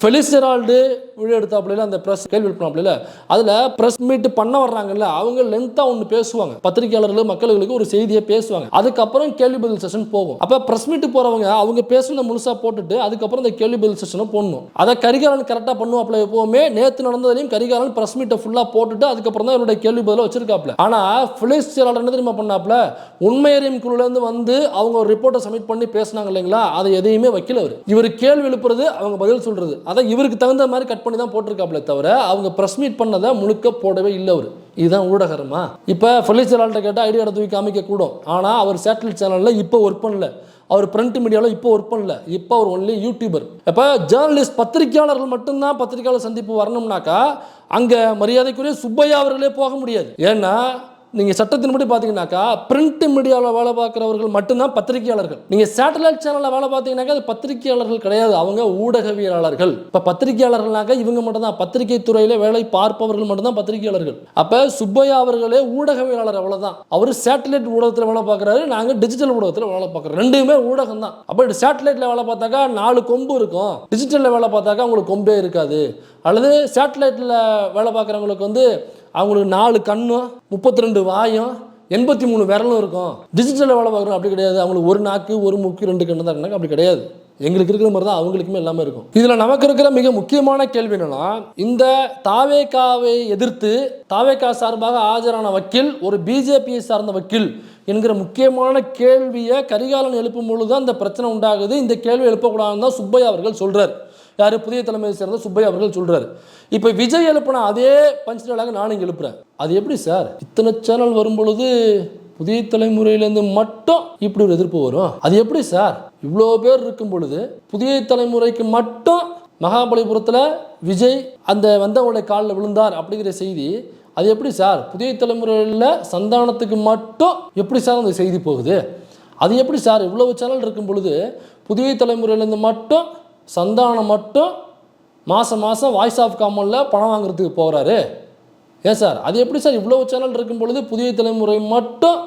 [SPEAKER 1] ஃபெலிஸ்டரால்டு வீடியோ எடுத்தாப்புல அந்த ப்ரெஸ் கேள்வி எழுப்பினாப்புல அதில் ப்ரெஸ் மீட் பண்ண வர்றாங்கல்ல அவங்க லென்த்தாக ஒன்று பேசுவாங்க. பத்திரிகையாளர்கள் மக்களுக்கு ஒரு செய்தியை பேசுவாங்க. அதுக்கப்புறம் கேள்வி பதில் செஷன் போகும். அப்போ ப்ரெஸ் மீட் போகிறவங்க அவங்க பேசுனதை முழுசாக போட்டுட்டு அதுக்கப்புறம் இந்த கேள்வி பதில் செஷனை போடணும். அதை கரிகாலன் கரெக்டாக பண்ணுவாப்புல எப்போவுமே நேற்று நடந்ததையும் கரிகாலன் ப்ரெஸ் மீட்டை ஃபுல்லாக போட்டுட்டு அதுக்கப்புறம் தான் இவருடைய கேள்வி பதிலாக வச்சிருக்காப்புல. ஆனால் ஃபிலிஸ்டரால் என்ன தெரியுமா பண்ணாப்புல? உண்மையறியும் குழுலேருந்து வந்து அவங்க ஒரு ரிப்போர்ட்டை சப்மிட் பண்ணி பேசுனாங்க இல்லைங்களா? அதை எதையுமே வைக்கல அவர். இவர் கேள்வி எழுப்புறது அவங்க பதில் சொல்றது. அதை இவருக்கு தகுந்த மாதிரி கட் பண்ணி தான் போட்டிருக்காப்புல தவிர அவங்க ப்ரெஸ் மீட் பண்ணதை முழுக்க போடவே இல்லை அவர். இதுதான் ஊடகரமா இப்போ ஃபெலிச்சரால்கிட்ட கேட்டால் ஐடியா தூக்கி காமிக்க கூடும். ஆனால் அவர் சேட்டலைட் சேனலில் இப்போ ஒர்க் பண்ணல. அவர் பிரிண்ட் மீடியாவில் இப்போ ஒர்க் பண்ணல. இப்போ அவர் ஒன்லி யூடியூபர் இப்போ ஜேர்னலிஸ்ட் பத்திரிகையாளர்கள் மட்டும்தான் பத்திரிகையாளர் சந்திப்பு வரணும்னாக்கா அங்கே மரியாதைக்குரிய சுப்பையா அவர்களே போக முடியாது. ஏன்னா நீங்கள் சட்டத்தின்படி பார்த்தீங்கன்னாக்கா பிரிண்ட் மீடியாவில் வேலை பார்க்குறவர்கள் மட்டும்தான் பத்திரிகையாளர்கள். நீங்கள் சேட்டலைட் சேனலில் வேலை பார்த்தீங்கன்னாக்கா அது பத்திரிகையாளர்கள் கிடையாது. அவங்க ஊடகவியலாளர்கள். இப்போ பத்திரிகையாளர்கள்னாக்கா இவங்க மட்டும்தான் பத்திரிகை துறையில் வேலை பார்ப்பவர்கள் மட்டும்தான் பத்திரிகையாளர்கள். அப்போ சுப்பையா அவர்களே ஊடகவியலாளர் அவ்வளோதான் அவர் சேட்டலைட் ஊடகத்தில் வேலை பார்க்குறாரு நாங்கள் டிஜிட்டல் ஊடகத்தில் வேலை பார்க்குறோம். ரெண்டுமே ஊடகம் தான் அப்போ சேட்டலைட்டில் வேலை பார்த்தாக்கா நாலு கொம்பு இருக்கும். டிஜிட்டலில் வேலை பார்த்தாக்கா உங்களுக்கு கொம்பே இருக்காது. அல்லது சேட்டலைட்டில் வேலை பார்க்குறவங்களுக்கு வந்து அவங்களுக்கு நாலு கண்ணும் முப்பத்தி ரெண்டு வாயும் எண்பத்தி மூணு விரலும் இருக்கும். டிஜிட்டலில் வேலை பார்க்குறோம் அப்படி கிடையாது. அவங்களுக்கு ஒரு நாக்கு ஒரு மூக்கு ரெண்டு கண்ணு தான் அப்படி கிடையாது. எங்களுக்கு இருக்கிற மாதிரி தான் அவங்களுக்குமே எல்லாமே இருக்கும். இதில் நமக்கு இருக்கிற மிக முக்கியமான கேள்வி என்னன்னா இந்த தாவேகாவை எதிர்த்து தாவேகா சார்பாக ஆஜரான வக்கீல் ஒரு பிஜேபியை சார்ந்த வக்கீல் என்கிற முக்கியமான கேள்வியை கரிகாலன் எழுப்பும் பொழுது தான் இந்த பிரச்சனை உண்டாகுது. இந்த கேள்வி எழுப்பக்கூடாதுன்னு தான் சுப்பையா அவர்கள் சொல்கிறார் யார்? புதிய தலைமையை சேர்ந்த சுப்பையா அவர்கள் சொல்கிறார் இப்போ விஜய் எழுப்பின அதே பஞ்ச் நானும் இங்கே எழுப்புறேன். அது எப்படி சார்? இத்தனை சேனல் வரும் பொழுது புதிய தலைமுறையிலேருந்து மட்டும் இப்படி ஒரு எதிர்ப்பு வரும்? அது எப்படி சார்? இவ்வளோ பேர் இருக்கும் பொழுது புதிய தலைமுறைக்கு மட்டும் மகாபலிபுரத்தில் விஜய் அந்த வந்தவங்களுடைய காலில் விழுந்தார் அப்படிங்கிற செய்தி அது எப்படி சார்? புதிய தலைமுறையில் சந்தானத்துக்கு மட்டும் எப்படி சார் அந்த செய்தி போகுது? அது எப்படி சார்? இவ்வளவு சேனல் இருக்கும் பொழுது புதிய தலைமுறையிலேருந்து மட்டும் சந்தானம் மட்டும் மாதம் மாதம் வாய்ஸ் ஆஃப் காமனில் பணம் வாங்குறதுக்கு போகிறாரு ஏன் சார் அது எப்படி சார் இவ்வளோ சேனல் இருக்கும் பொழுது புதிய தலைமுறை மட்டும்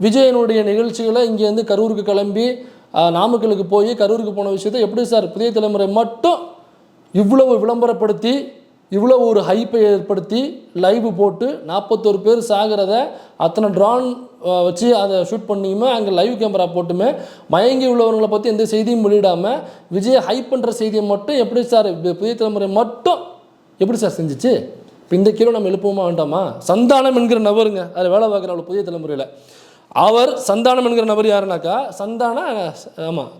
[SPEAKER 1] விஜயனுடைய நிகழ்ச்சிகளை இங்கேருந்து கரூருக்கு கிளம்பி நாமக்கலுக்கு போய் கரூருக்கு போன விஷயத்தை எப்படி சார் புதிய தலைமுறை மட்டும் இவ்வளவு விளம்பரப்படுத்தி இவ்வளோ ஒரு ஹைப்பை ஏற்படுத்தி லைவ் போட்டு நாற்பத்தோரு பேர் சாகிறத அத்தனை ட்ரான் வச்சு அதை ஷூட் பண்ணியுமே அங்கே லைவ் கேமரா போட்டுமே மயங்கி உள்ளவங்களை பற்றி எந்த செய்தியும் வெளியிடாமல் விஜய் ஹைப் பண்ணுற செய்தியை மட்டும் எப்படி சார் புதிய தலைமுறை மட்டும் எப்படி சார் செஞ்சிச்சு? இப்போ இந்த கீழே நம்ம எழுப்பவுமா வேண்டாமா? சந்தானம் என்கிற நபருங்க. அதில் வேலை பார்க்குற புதிய தலைமுறையில். அவர் சந்தானம் என்கிற நபர் யாருனாக்கா? சந்தான ஆமாம்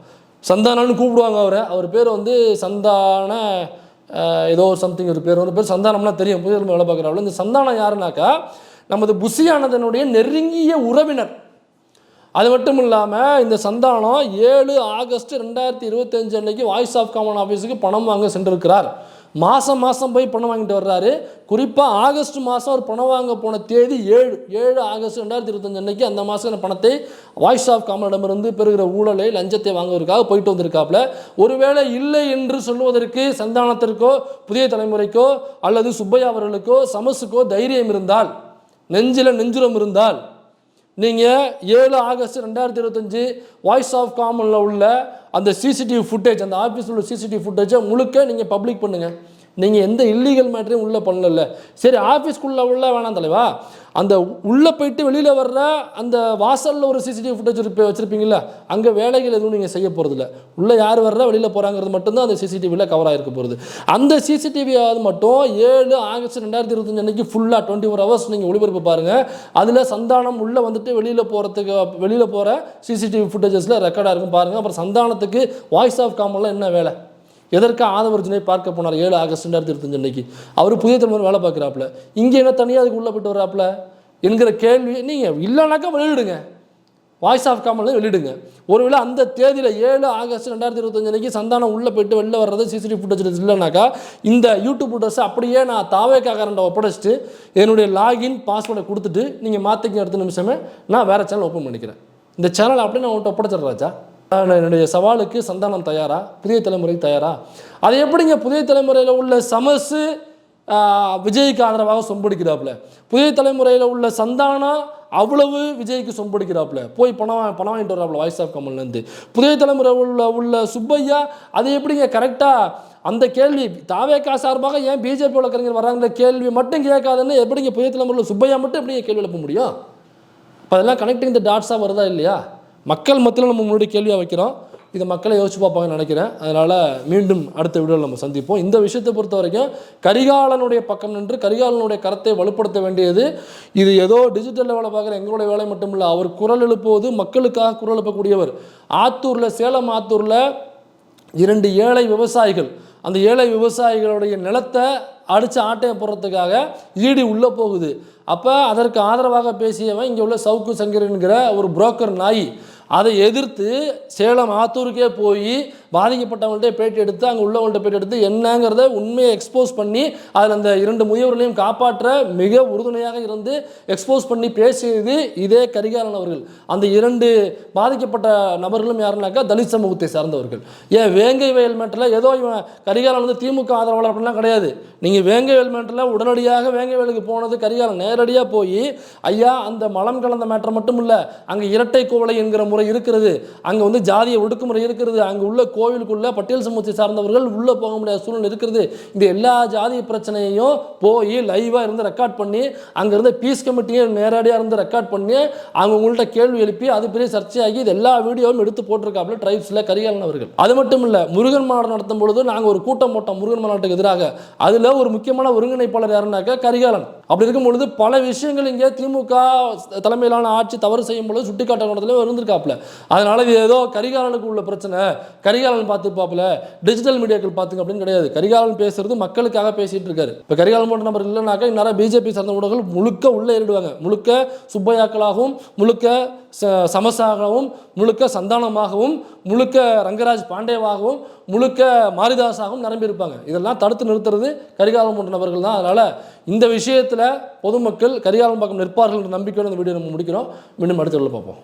[SPEAKER 1] சந்தானம்னு கூப்பிடுவாங்க அவரை. அவர் பேர் வந்து சந்தான ஏதோ சம்திங் ஒரு பேர் ஒரு பேர் சந்தானம்லாம் தெரியும். புதிய வேலை பார்க்குறாள் இந்த சந்தானம் யாருனாக்கா நமது புசியானதனுடைய நெருங்கிய உறவினர். அது மட்டும் இல்லாமல் இந்த சந்தானம் ஏழு ஆகஸ்ட் ரெண்டாயிரத்தி இருபத்தஞ்சு அன்னைக்கு வாய்ஸ் ஆஃப் காமன் ஆஃபீஸுக்கு பணம் வாங்க சென்றிருக்கிறார். மாதம் மாதம் போய் பணம் வாங்கிட்டு வர்றாரு. குறிப்பாக ஆகஸ்ட் மாதம் அவர் பணம் வாங்க போன தேதி ஏழு ஏழு ஆகஸ்ட் ரெண்டாயிரத்தி இருபத்தஞ்சு அன்னைக்கு அந்த மாதம் பணத்தை வாய்ஸ் ஆஃப் காமனிடமிருந்து பெறுகிற ஊழலை லஞ்சத்தை வாங்குவதற்காக போயிட்டு வந்திருக்காப்புல. ஒருவேளை இல்லை என்று சொல்வதற்கு சந்தானத்திற்கோ புதிய தலைமுறைக்கோ அல்லது சுப்பையா அவர்களுக்கோ சமஸுக்கோ தைரியம் இருந்தால் நெஞ்சில் நெஞ்சுரம் இருந்தால் நீங்கள் ஏழு ஆகஸ்ட் ரெண்டாயிரத்தி இருபத்தஞ்சு வாய்ஸ் ஆஃப் காமனில் உள்ள அந்த சிசிடிவி ஃபுட்டேஜ் அந்த ஆஃபீஸில் உள்ள சிசிடிவி ஃபுட்டேஜை முழுக்க நீங்கள் பப்ளிக் பண்ணுங்கள் நீங்கள் எந்த இல்லீகல் மேட்டரையும் உள்ளே பண்ணல. சரி ஆஃபீஸ்க்குள்ளே உள்ள வேணாம் தலைவா. அந்த உள்ளே போயிட்டு வெளியில் வர்ற அந்த வாசலில் ஒரு சிசிடிவி ஃபுட்டேஜ் இருப்ப வச்சுருப்பீங்களா அங்கே வேலைகள் எதுவும் நீங்கள் செய்ய போகிறதில்ல உள்ளே யார் வர்றா வெளியில் போகிறாங்கிறது மட்டும்தான் அந்த சிசிடிவியில் கவர் ஆகிருக்க போகிறது அந்த சிசிடிவியாவது மட்டும் ஏழு ஆகஸ்ட் ரெண்டாயிரத்தி இருபத்தஞ்சு அன்றைக்கி ஃபுல்லாக டுவெண்ட்டி ஃபோர் ஹவர்ஸ் நீங்கள் ஒளிபரப்பு பாருங்கள் அதில் சந்தானம் உள்ளே வந்துட்டு வெளியில் போகிறதுக்கு வெளியில் போகிற சிசிடிவி ஃபுட்டேஜஸில் ரெக்கார்டாக இருக்கும் பாருங்கள் அப்புறம் சந்தானத்துக்கு வாய்ஸ் ஆஃப் காமெல்லாம் என்ன வேலை? எதற்காக ஆதவர்ஜனை பார்க்க போனார்? ஏழு ஆகஸ்ட் ரெண்டாயிரத்தி இருபத்தஞ்சு அன்னைக்கு. அவர் புதிய தலைமுறை வேலை பார்க்குறாப்புல. இங்கே என்ன தனியாக அதுக்கு உள்ளே போயிட்டு வர்றாப்புல? என்கிற கேள்வி நீங்கள் இல்லைனாக்கா வெளியிடுங்க. Voice of காமனில் வெளியிடுங்க. ஒருவேளை அந்த தேதியில் ஏழு ஆகஸ்ட் ரெண்டாயிரத்தி இருபத்தஞ்சு அன்னைக்கு சந்தானம் உள்ளே போயிட்டு வெளில வர்றது சிசிடிவி ஃபுட்டேஜ் இல்லைனாக்கா இந்த யூடியூப் ஃபுட்டேஜ் அப்படியே நான் தாவேக்காரண்ட ஒப்படைச்சிட்டு என்னுடைய லாகின் பாஸ்வேர்டை கொடுத்துட்டு நீங்கள் மாற்றிக்க அடுத்த நிமிஷமே நான் வேறு சேனல் ஓப்பன் பண்ணிக்கிறேன். இந்த சேனல் அப்படியே நான் உன்ட்ட ஒப்படைச்சிட்றாச்சா ராஜா. நான் என்னுடைய சவாலுக்கு சந்தானம் தயாரா? புதிய தலைமுறைக்கு தயாரா? அது எப்படிங்க புதிய தலைமுறையில் உள்ள சமசு விஜய்க்கு ஆதரவாக சொம்படிக்கிறாப்புல? புதிய தலைமுறையில் உள்ள சந்தானம் அவ்வளவு விஜய்க்கு சொம்படிக்கிறாப்புல? போய் பணம் பணம் வாங்கிட்டு வராப்புல வாய்ஸ் ஆஃப் கமல்லேருந்து புதிய தலைமுறை உள்ள உள்ள சுப்பையா அது எப்படிங்க கரெக்டாக அந்த கேள்வி தாவேக்கா சார்பாக ஏன் பிஜேபி கலைஞர் வராங்கிற கேள்வி மட்டும் கேட்காதுன்னு எப்படிங்க புதிய தலைமுறையில் சுப்பையா மட்டும் எப்படிங்க கேள்வி எழுப்ப முடியும்? இப்போ அதெல்லாம் கனெக்டிங் த டாட்ஸாக வருதா இல்லையா? மக்கள் மத்தியில் நம்ம முன்னாடி கேள்வியாக வைக்கிறோம். இதை மக்களை யோசிச்சு பார்ப்பாங்கன்னு நினைக்கிறேன். அதனால் மீண்டும் அடுத்த வீடியோவில் நம்ம சந்திப்போம். இந்த விஷயத்தை பொறுத்த வரைக்கும் கரிகாலனுடைய பக்கம் நின்று கரிகாலனுடைய கரத்தை வலுப்படுத்த வேண்டியது இது ஏதோ டிஜிட்டல் லெவலில் பார்க்குற எங்களுடைய வேலை மட்டும் இல்லை அவர் குரல் எழுப்புவது மக்களுக்காக குரல் எழுப்பக்கூடியவர். ஆத்தூரில் சேலம் ஆத்தூரில் இரண்டு ஏழை விவசாயிகள். அந்த ஏழை விவசாயிகளுடைய நிலத்தை அடித்து ஆட்டையை போடுறதுக்காக ஈடி உள்ளே போகுது. அப்போ அதற்கு ஆதரவாக பேசியவன் இங்கே உள்ள சவுக்கு சங்கரன்கிற ஒரு புரோக்கர் நாய். அதை எதிர்த்து சேலம் ஆத்தூருக்கே போய் பாதிக்கப்பட்டவங்கள்ட்ட பேட்டி எடுத்து அங்கே உள்ளவங்கள்ட்ட பேட்டி எடுத்து என்னங்கிறத உண்மையை எக்ஸ்போஸ் பண்ணி அதில் அந்த இரண்டு முதியவர்களையும் காப்பாற்ற மிக உறுதுணையாக இருந்து எக்ஸ்போஸ் பண்ணி பேசியது இதே கரிகாலன் அவர்கள். அந்த இரண்டு பாதிக்கப்பட்ட நபர்களும் யாருனாக்கா தலித் சமூகத்தை சார்ந்தவர்கள். ஏன் வேங்கை வயல் மேட்டில் ஏதோ இவன் கரிகாலன் வந்து திமுக ஆதரவாளர் அப்படிலாம் கிடையாது. நீங்கள் வேங்கை வயல் மேட்டில் உடனடியாக வேங்கை வயலுக்கு போனது கரிகாலன். நேரடியாக போய் ஐயா அந்த மலம் கலந்த மேட்டர் மட்டும் இல்லை அங்கே இரட்டை கோவலை என்கிற முறை இருக்கிறது அங்கே வந்து ஜாதிய ஒடுக்குமுறை இருக்கிறது அங்கே உள்ள கோவிலுக்குள்ளே பட்டியல் சமூகத்தை சார்ந்தவர்கள் உள்ளே போக முடியாத சூழ்நிலை இருக்கிறது. இந்த எல்லா ஜாதி பிரச்சனையையும் போய் லைவாக இருந்து ரெக்கார்ட் பண்ணி அங்கேருந்து பீஸ் கமிட்டியை நேரடியாக இருந்து ரெக்கார்ட் பண்ணி அவங்க உங்கள்கிட்ட கேள்வி எழுப்பி அது பெரிய சர்ச்சையாகி இது எல்லா வீடியோவும் எடுத்து போட்டிருக்காப்புல ட்ரைப்ஸில் கரிகாலன் அவர்கள். அது மட்டும் இல்லை முருகன் மாநாடு நடத்தும் பொழுது நாங்கள் ஒரு கூட்டம் போட்டோம் முருகன் மாநாட்டுக்கு எதிராக. அதில் ஒரு முக்கியமான ஒருங்கிணைப்பாளர் யாருன்னாக்கா கரிகாலன். அப்படி இருக்கும் பொழுது பல விஷயங்கள் இங்கே திமுக தலைமையிலான ஆட்சி தவறு செய்யும் பொழுது சுட்டிக்காட்ட இடத்துல இருந்திருக்காப்புல. அதனால இது ஏதோ கரிகாலனுக்கு உள்ள பிரச்சனை. கரிகாலன் பார்த்துப்பாப்புல டிஜிட்டல் மீடியாக்கள் பார்த்துங்க அப்படின்னு கிடையாது. கரிகாலன் பேசுறது மக்களுக்காக பேசிட்டு இருக்காரு. இப்போ கரிகாலன் போன்ற நபர் இல்லைனாக்கா இந்நேரம் பிஜேபி சார்ந்த ஊடகங்கள் முழுக்க உள்ளே ஏறிடுவாங்க. முழுக்க சுப்பையாக்களாகவும் முழுக்க சமசாகவும் முழுக்க சந்தானமாகவும் முழுக்க ரங்கராஜ் பாண்டேவாகவும் முழுக்க மாரிதாஸாகவும் நிரம்பியிருப்பாங்க. இதெல்லாம் தடுத்து நிறுத்துறது கரிகாலம் போன்ற நபர்கள் தான். அதனால் இந்த விஷயத்தில் பொதுமக்கள் கரிகாலம் பக்கம் நிற்பார்கள் என்ற நம்பிக்கையோட இந்த வீடியோ நம்ம முடிக்கிறோம். மீண்டும் அடுத்த பார்ப்போம்.